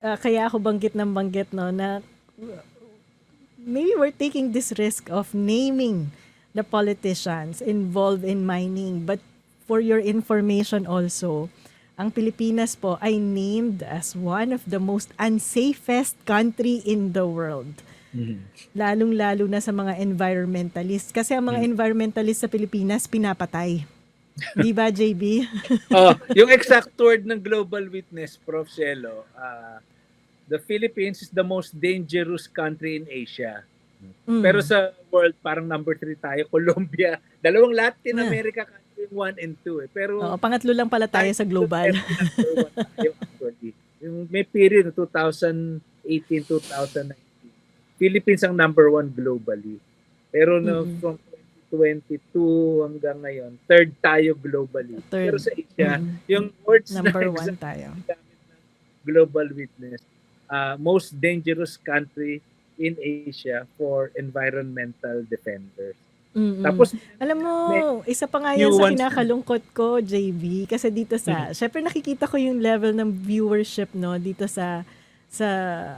ah, kaya ako banggit ng banggit no na maybe we're taking this risk of naming the politicians involved in mining. But for your information also, ang Pilipinas po ay named as one of the most unsafest country in the world. Lalong-lalo na sa mga environmentalists. Kasi ang mga environmentalists sa Pilipinas, pinapatay. Di ba, JB? oh, yung exact word ng Global Witness, Prof. Cielo, uh, the Philippines is the most dangerous country in Asia. Mm. Pero sa world, parang number three tayo, Colombia. Dalawang Latin Yeah. America country, one and two. Eh. Pero Oo, pangatlo lang pala tayo sa global. number one tayo actually. Yung may period, 2018, 2019. Philippines ang number one globally. Pero no, Mhm. from 2022 hanggang ngayon, third tayo globally. Third. Pero sa Asia, Mm. yung words Number na one tayo. Global Witness, uh, most dangerous country in Asia for environmental defenders. Mm-mm. Tapos, Alam mo, May isa pa nga yan sa kinakalungkot ko, JB, kasi dito sa, syempre nakikita ko yung level ng viewership, no, dito sa, sa,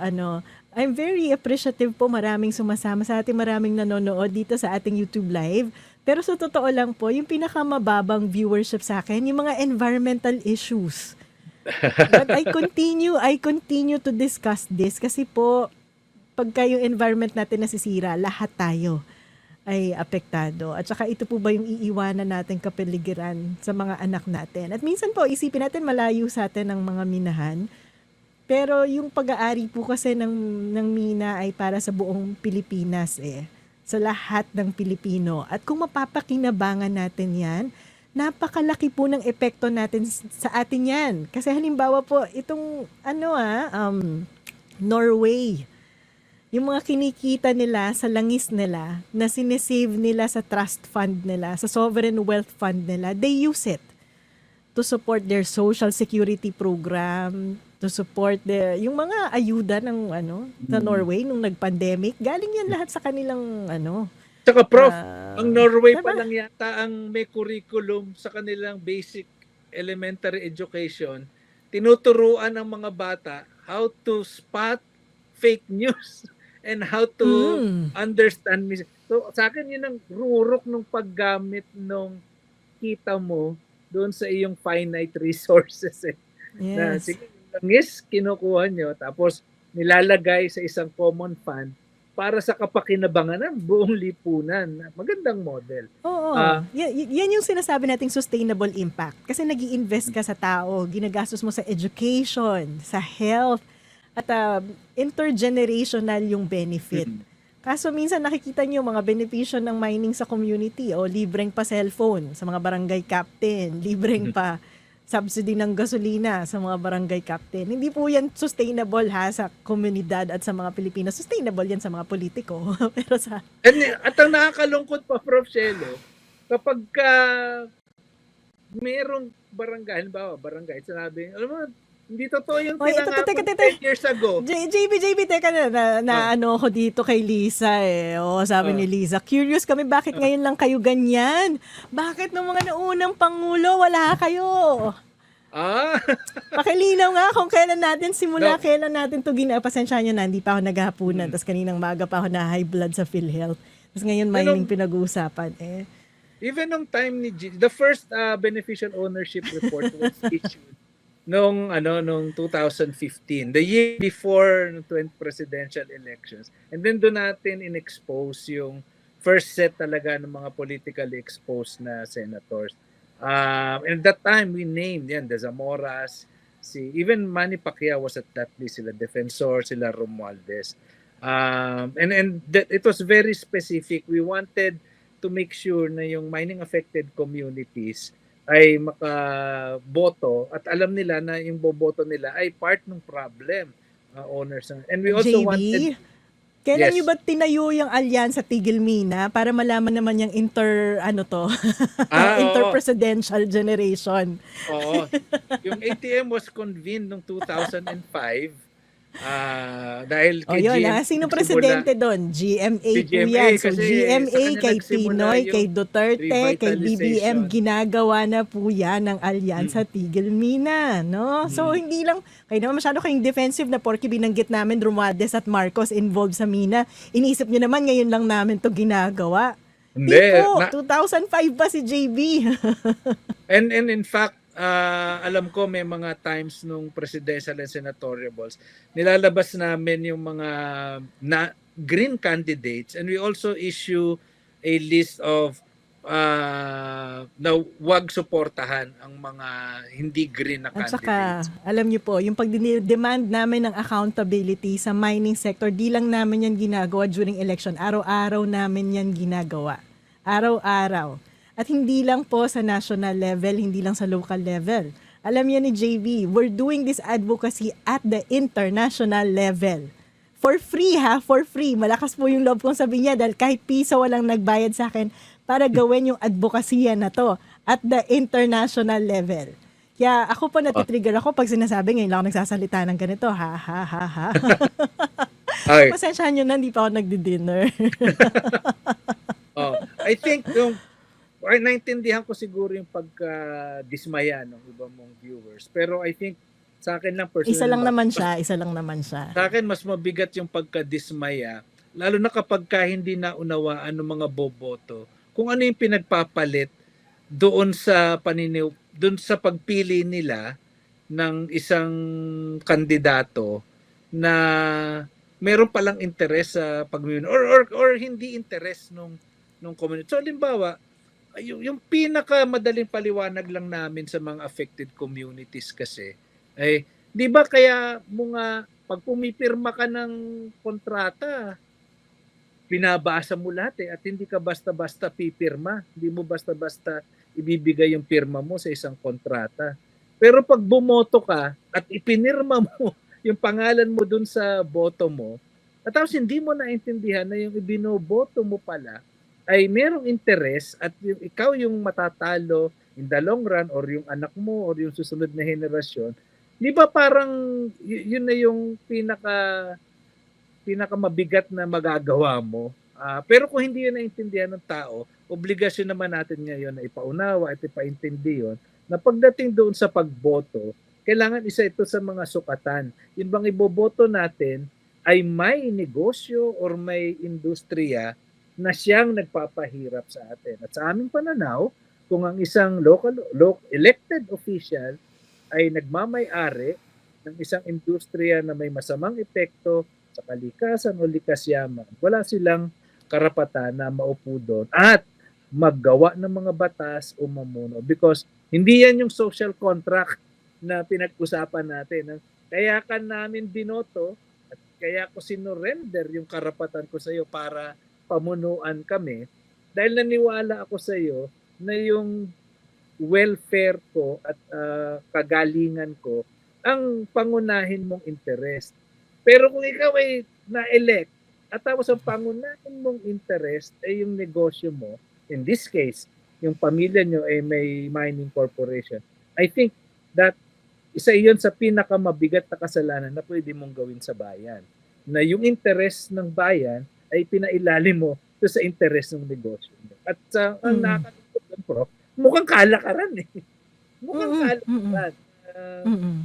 ano, I'm very appreciative po, maraming sumasama sa ating, maraming nanonood dito sa ating YouTube live. Pero sa totoo lang po, yung pinakamababang viewership sa akin, yung mga environmental issues. But I continue, I continue to discuss this kasi po, pagka yung environment natin nasisira, lahat tayo ay apektado. At saka ito po ba yung iiwanan natin kapaligiran sa mga anak natin. At minsan po, isipin natin malayo sa atin ang mga minahan. Pero yung pag-aari po kasi ng, ng mina ay para sa buong Pilipinas eh. Sa lahat ng Pilipino. At kung mapapakinabangan natin yan, napakalaki po ng epekto natin sa atin yan. Kasi halimbawa po, itong ano ah, um, Norway yung mga kinikita nila sa langis nila na sinesave nila sa trust fund nila, sa sovereign wealth fund nila, they use it to support their social security program, to support the yung mga ayuda ng ano sa Mm. Norway nung nag-pandemic. Galing yan lahat sa kanilang ano. Tsaka Prof, ah, ang Norway pa diba? lang yata ang may curriculum sa kanilang basic elementary education, tinuturuan ng mga bata how to spot fake news and how to Mm. understand mis- So sa akin yun ang rurok ng paggamit nung kita mo doon sa iyong finite resources eh. Na Yes. sige, yung langis kinukuha nyo tapos nilalagay sa isang common fund para sa kapakinabangan ng buong lipunan. Magandang model. Oo. Ah. yan, yan yung sinasabi nating sustainable impact. Kasi nag invest ka sa tao, ginagastos mo sa education, sa health, at uh, intergenerational yung benefit. Mhm. Kaso minsan nakikita niyo mga benepisyo ng mining sa community o libreng pa cellphone sa mga barangay captain, libreng pa subsidy ng gasolina sa mga barangay captain. Hindi po yan sustainable ha sa komunidad at sa mga Pilipino. Sustainable yan sa mga politiko. Pero sa And, at ang nakakalungkot pa, Prof. Shelo, kapag ka merong barangay, halimbawa barangay, sinabi, alam mo, hindi totoo yung Oy, ito, tinangako teka, teka, 10 years ago. J- JB, JB, teka na, na, na Oh. ano ako dito kay Lisa eh. O, sabi Oh. ni Lisa, curious kami bakit ngayon lang kayo ganyan? Bakit nung mga naunang pangulo, wala kayo? Ah, Pakilinaw nga kung kailan natin simula, No. kailan natin to gina. Pasensya nyo na, hindi pa ako naghahaponan. Mm. Tapos kaninang maga pa ako na high blood sa PhilHealth. Tapos ngayon mining pinag-uusapan eh. even nung time ni G, the first uh, beneficial ownership report was issued nung ano nung 2015 the year before ng 20 presidential elections. And then doon natin in-expose yung first set talaga ng mga politically exposed na senators. Um, and that time we named yan the Zamoras si even Manny Pacquiao was at that list sila Defensor sila Romualdez. Um, and and that it was very specific. We wanted to make sure na yung mining affected communities ay makaboto at alam nila na yung boboto nila ay part ng problem uh, owners and we also JB, wanted kailan Yes. nyo ba tinayo yung alyansa Tigil Mina para malaman naman yung inter, ano to, Ah, oo. inter-presidential generation? oo yung ATM was convened noong 2005 Ah, dahil O kay yun, GM ah, sino presidente doon? GMA Si po GMA, yan. So, GMA kay Pinoy, kay Duterte, kay. BBM, ginagawa na po yan ng alyansa Tigil Mina. No? So, hindi lang, kayo naman masyado kayong defensive na porky binanggit namin Romualdez at Marcos involved sa Mina. Inisip nyo naman, ngayon lang namin to ginagawa. Hindi. po, na- 2005 pa si JB. And and in fact, ah, alam ko may mga times nung presidential and senatorial balls, nilalabas namin yung mga na green candidates and we also issue a list of ah, na wag suportahan ang mga hindi green na At candidates. saka, alam niyo po, yung pag-demand namin ng accountability sa mining sector, di lang namin yan ginagawa during election. Araw-araw namin yan ginagawa. Araw-araw. At hindi lang po sa national level, hindi lang sa local level. Alam niya ni JB, we're doing this advocacy at the international level. For free ha, for free. Malakas po yung loob kong sabi niya dahil kahit piso walang nagbayad sa akin para gawin yung advokasya na to at the international level. Kaya ako po natitrigger ako pag sinasabi ngayon lang ako nagsasalita ng ganito. Ha, ha, ha, ha. Pasensyahan nyo na, hindi pa ako nagdi-dinner. Oh, I think yung ay naintindihan ko siguro yung pagka-dismaya ng iba mong viewers. Pero I think sa akin lang personally, isa lang naman siya, isa lang naman siya. Sa akin mas mabigat yung pagka-dismaya lalo na kapag ka hindi naunawaan ng mga boboto kung ano yung pinagpapalit doon sa paniniw doon sa pagpili nila ng isang kandidato na meron palang interes sa pagmimino or, or or hindi interes nung nung community. So halimbawa, yung, yung pinaka madaling paliwanag lang namin sa mga affected communities kasi ay 'di ba kaya mo nga pag pumipirma ka ng kontrata binabasa mo lahat eh at hindi ka basta-basta pipirma. Hindi mo basta-basta ibibigay yung pirma mo sa isang kontrata. Pero pag bumoto ka at ipinirma mo yung pangalan mo dun sa boto mo, at tapos hindi mo naintindihan na yung ibinoboto mo pala ay merong interes at yung, ikaw yung matatalo in the long run or yung anak mo or yung susunod na henerasyon, di ba parang yun na yung pinaka pinakamabigat na magagawa mo. Ah, pero kung hindi yun naintindihan ng tao, obligasyon naman natin ngayon na ipaunawa at ipaintindi yun na pagdating doon sa pagboto, kailangan isa ito sa mga sukatan. Yung bang iboboto natin ay may negosyo or may industriya na siyang nagpapahirap sa atin. At sa aming pananaw, kung ang isang local, lo, elected official ay nagmamay-ari ng isang industriya na may masamang epekto sa kalikasan o likas yaman, wala silang karapatan na maupo doon at maggawa ng mga batas o mamuno because hindi yan yung social contract na pinag-usapan natin. Kaya ka namin binoto at kaya ko sinurrender yung karapatan ko sa iyo para pamunuan kami dahil naniwala ako sa iyo na yung welfare ko at ah, kagalingan ko ang pangunahin mong interest. Pero kung ikaw ay na-elect at tapos ang pangunahin mong interest ay yung negosyo mo, in this case, yung pamilya nyo ay may mining corporation, I think that isa iyon sa pinakamabigat na kasalanan na pwede mong gawin sa bayan. Na yung interest ng bayan ay pinailalim mo to sa interest ng negosyo. mo. At sa ang Mm. nakakalungkot doon, Prof, mukhang kalakaran eh. Mukhang Mm-mm, kalakaran. Mm-mm.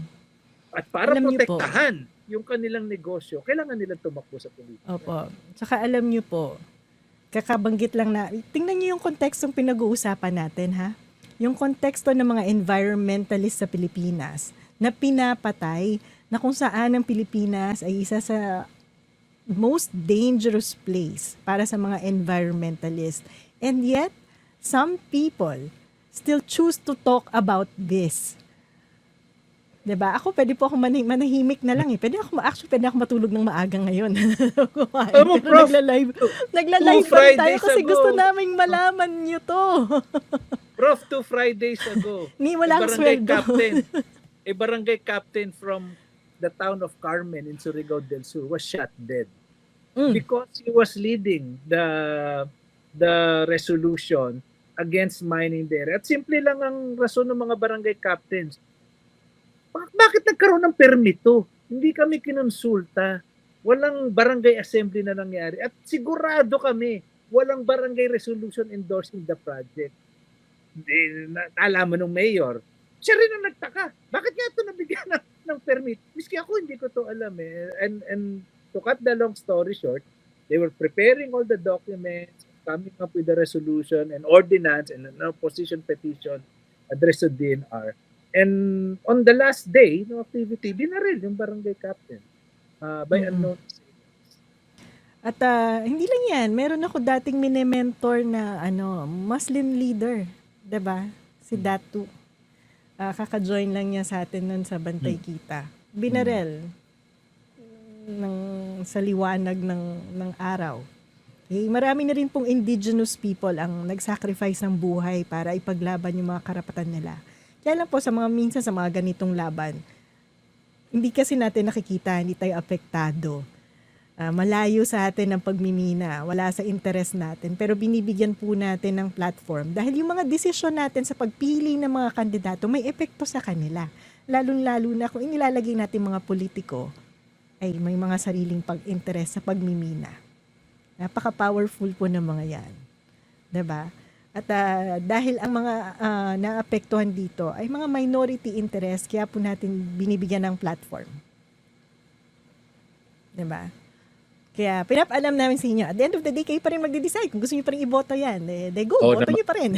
at para Alam protektahan yung kanilang negosyo, kailangan nilang tumakbo sa politika. Opo. Tsaka alam niyo po, kakabanggit lang na, tingnan niyo yung kontekstong pinag-uusapan natin ha. Yung konteksto ng mga environmentalist sa Pilipinas na pinapatay na kung saan ang Pilipinas ay isa sa most dangerous place para sa mga environmentalist. And yet, some people still choose to talk about this. 'Di ba? Ako pwede po ako mani- manahimik na lang eh. Pwede ako actually pwede ako matulog ng maaga ngayon. Pero Prof, nagla-live. Nagla-live pa tayo kasi ago. gusto naming malaman niyo to. Prof, two Fridays ago, Ni walang barangay sweldo. captain, a barangay captain from the town of Carmen in Surigao del Sur was shot dead Mm. because he was leading the the resolution against mining there. At simple lang ang rason ng mga barangay captains. Bak- bakit nagkaroon ng permito hindi kami kinonsulta. Walang barangay assembly na nangyari. At sigurado kami, walang barangay resolution endorsing the project. Di, na, alaman ng mayor, siya rin ang nagtaka. Bakit nga ito nabigyan ng, ng permit? Miski ako hindi ko to alam eh. And, and to cut the long story short, they were preparing all the documents, coming up with the resolution and ordinance and an opposition petition addressed to DNR. And on the last day ng activity, binaril yung barangay captain uh, by Mhm. unknown At ah, hindi lang yan, meron ako dating mini-mentor na ano, Muslim leader, 'di ba? Si Datu. Ah, kaka-join lang niya sa atin nun sa Bantay Kita. Binarel ng sa liwanag ng ng araw. Eh, marami na rin pong indigenous people ang nag-sacrifice ng buhay para ipaglaban yung mga karapatan nila. Kaya lang po sa mga minsan sa mga ganitong laban, hindi kasi natin nakikita, hindi tayo apektado. Ah, malayo sa atin ang pagmimina, wala sa interest natin, pero binibigyan po natin ng platform dahil yung mga desisyon natin sa pagpili ng mga kandidato may epekto sa kanila. Lalong-lalo na kung inilalagay natin mga politiko ay may mga sariling pag-interest sa pagmimina. Napaka-powerful po ng mga yan. ba? At ah, dahil ang mga ah, naapektuhan dito ay mga minority interest, kaya po natin binibigyan ng platform. 'Di ba? Kaya pinapaalam namin sa inyo, at the end of the day, kayo pa rin magde-decide kung gusto niyo pa rin iboto yan. Eh, de go, Oo boto naman. niyo pa rin.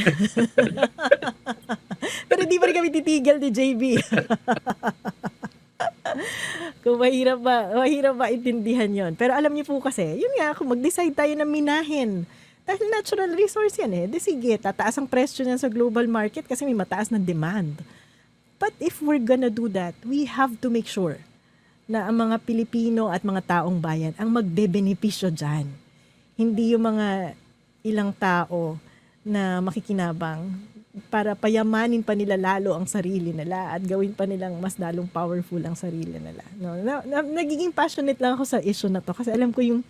Pero di pa rin kami titigil ni JB. kung mahirap ba, mahirap ba intindihan yon. Pero alam niyo po kasi, yun nga, kung mag-decide tayo na minahin, dahil natural resource yan eh. Di sige, tataas ang presyo niyan sa global market kasi may mataas na demand. But if we're gonna do that, we have to make sure na ang mga Pilipino at mga taong bayan ang magbebenepisyo dyan. Hindi yung mga ilang tao na makikinabang para payamanin pa nila lalo ang sarili nila at gawin pa nilang mas lalong powerful ang sarili nila. No, na, na- nagiging passionate lang ako sa issue na to kasi alam ko yung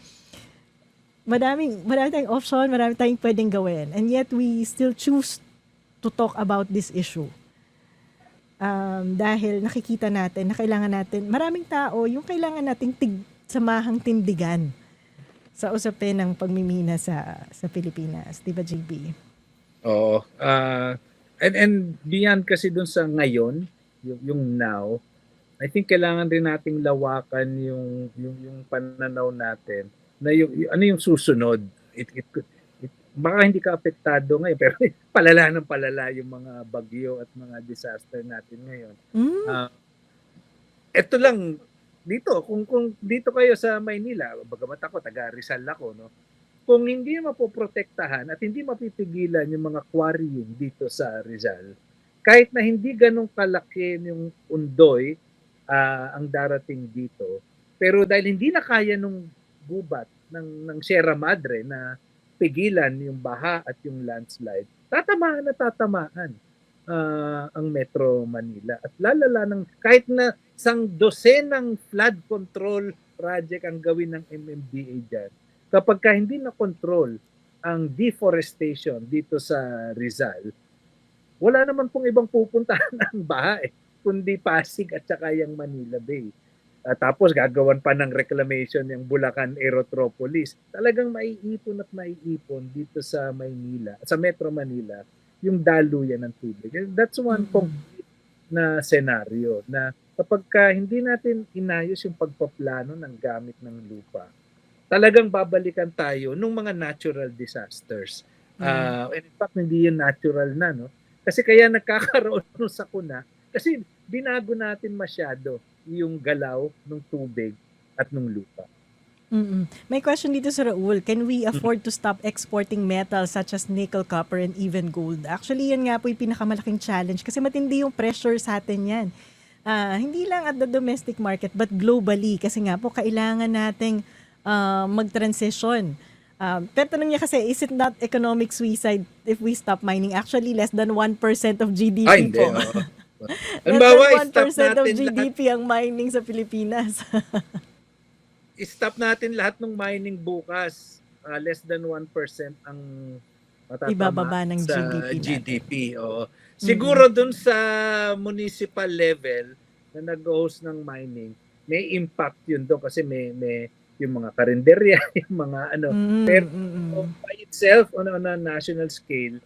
madaming marami tayong option, marami tayong pwedeng gawin and yet we still choose to talk about this issue um, dahil nakikita natin na kailangan natin, maraming tao, yung kailangan nating tig, samahang tindigan sa usapin ng pagmimina sa sa Pilipinas. Di ba, JB? Oo. Ah, and, and beyond kasi dun sa ngayon, yung, yung now, I think kailangan rin nating lawakan yung yung, yung pananaw natin na yung, yung- ano yung susunod. It, it, could- it, baka hindi ka apektado ngayon pero palala ng palala yung mga bagyo at mga disaster natin ngayon. Mm, Ah, ito lang dito kung kung dito kayo sa Maynila, bagamat ako taga Rizal ako no. Kung hindi mapoprotektahan at hindi mapipigilan yung mga quarrying dito sa Rizal, kahit na hindi ganong kalaki yung undoy ah, ang darating dito, pero dahil hindi na kaya nung gubat ng ng Sierra Madre na pigilan yung baha at yung landslide, tatamaan na tatamaan ah, ang Metro Manila. At lalala ng kahit na isang dosenang flood control project ang gawin ng MMDA dyan, kapag ka hindi na control ang deforestation dito sa Rizal, wala naman pong ibang pupuntahan ng baha eh, kundi Pasig at saka yung Manila Bay. At tapos gagawan pa ng reclamation yung Bulacan Aerotropolis. Talagang maiipon at maiipon dito sa Maynila, sa Metro Manila, yung daluyan ng tubig. And That's one Mhm. concrete na senaryo na kapag ka hindi natin inayos yung pagpaplano ng gamit ng lupa, talagang babalikan tayo nung mga natural disasters. Ah, and in fact, hindi yun natural na, no? Kasi kaya nagkakaroon ng sakuna kasi binago natin masyado yung galaw ng tubig at ng lupa. mm May question dito sa Raul. Can we afford to stop exporting metals such as nickel, copper, and even gold? Actually, yan nga po yung pinakamalaking challenge kasi matindi yung pressure sa atin yan. Ah, hindi lang at the domestic market but globally kasi nga po kailangan nating ah, mag-transition. Um, pero tanong niya kasi, is it not economic suicide if we stop mining? Actually, less than 1% of GDP Ay, hindi. po. less Halimbawa, than 1% stop of natin lahat GDP ang mining sa Pilipinas. stop natin lahat ng mining bukas. Ah, less than 1% ang matatama Ibababa ng sa GDP. GDP. Oo. Siguro dun sa municipal level na nag-host ng mining, may impact yun doon kasi may may yung mga karinderya, yung mga ano. Mm, Pero mm, mm. So, by itself on, on a national scale,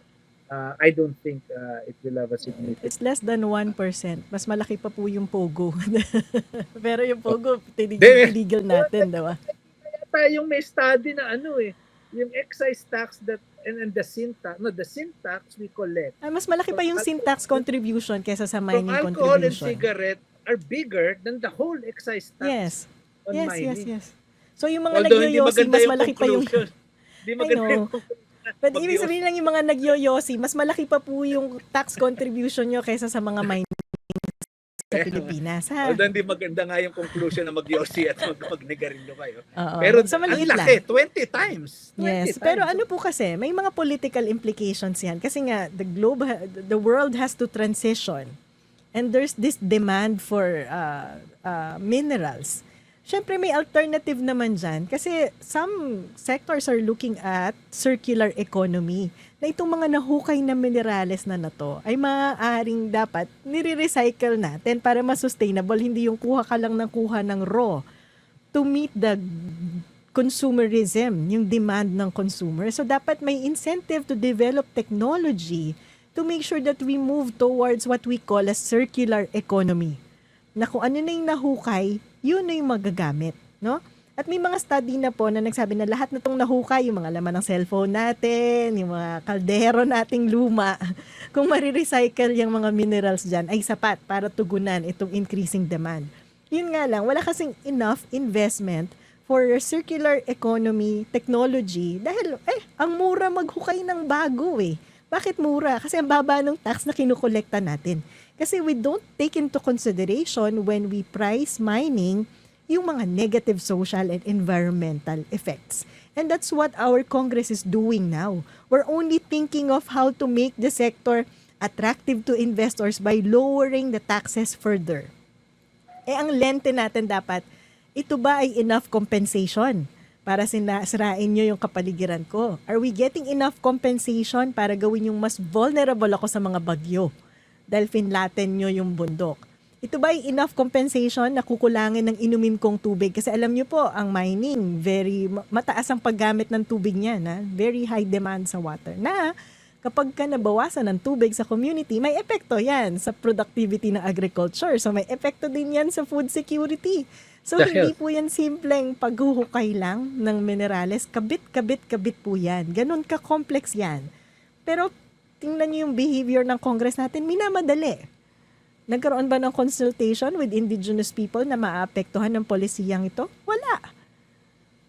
uh, I don't think uh, it will have a significant It's less than 1%. Mas malaki pa po yung Pogo. Pero yung Pogo, Hindi. tinigil natin, diba? tayong may study na ano eh, yung excise tax that and, and the sin tax, no, the sin tax we collect Ah, mas malaki pa yung sin tax contribution kesa sa from mining alcohol and contribution. cigarette are bigger than the whole excise tax Yes. Yes, mining. yes, yes. So yung mga Although nagyoyosi, mas yung malaki pa yung... Hindi maganda yung But ibig sabihin lang yung mga nagyoyosi, mas malaki pa po yung tax contribution nyo kaysa sa mga mining sa Pilipinas. Ha? Although hindi maganda nga yung conclusion na mag-yossi at mag magnegarilyo kayo. Oo. Pero sa ang maliit lang. laki, 20 times. 20 Yes, times. pero ano po kasi, may mga political implications yan. Kasi nga, the globe, the world has to transition. And there's this demand for uh, uh, minerals. Siyempre, may alternative naman dyan. Kasi some sectors are looking at circular economy. Na itong mga nahukay na minerales na nato ay maaaring dapat nire-recycle natin para mas-sustainable. Hindi yung kuha ka lang ng kuha ng raw to meet the consumerism, yung demand ng consumer. So dapat may incentive to develop technology to make sure that we move towards what we call a circular economy. Na kung ano na yung nahukay, yun na yung magagamit, no? At may mga study na po na nagsabi na lahat na itong nahukay, yung mga laman ng cellphone natin, yung mga kaldero nating luma, kung marirecycle yung mga minerals dyan, ay sapat para tugunan itong increasing demand. Yun nga lang, wala kasing enough investment for circular economy technology dahil eh ang mura maghukay ng bago eh. Bakit mura? Kasi ang baba ng tax na kinukolekta natin. Kasi we don't take into consideration when we price mining yung mga negative social and environmental effects. And that's what our Congress is doing now. We're only thinking of how to make the sector attractive to investors by lowering the taxes further. Eh, ang lente natin dapat, ito ba ay enough compensation para sinasirain nyo yung kapaligiran ko? Are we getting enough compensation para gawin yung mas vulnerable ako sa mga bagyo? Dahil finlaten nyo yung bundok. Ito ba enough compensation na kukulangin ng inumin kong tubig? Kasi alam nyo po, ang mining, very ma- mataas ang paggamit ng tubig niya. Na? Very high demand sa water. Na kapag ka nabawasan ng tubig sa community, may epekto yan sa productivity ng agriculture. So may epekto din yan sa food security. So Dahil- hindi po yan simpleng paghuhukay lang ng minerales. Kabit, kabit, kabit po yan. Ganun ka-complex yan. Pero tingnan niyo yung behavior ng Congress natin, minamadali. Nagkaroon ba ng consultation with indigenous people na maapektuhan ng polisiyang ito? Wala.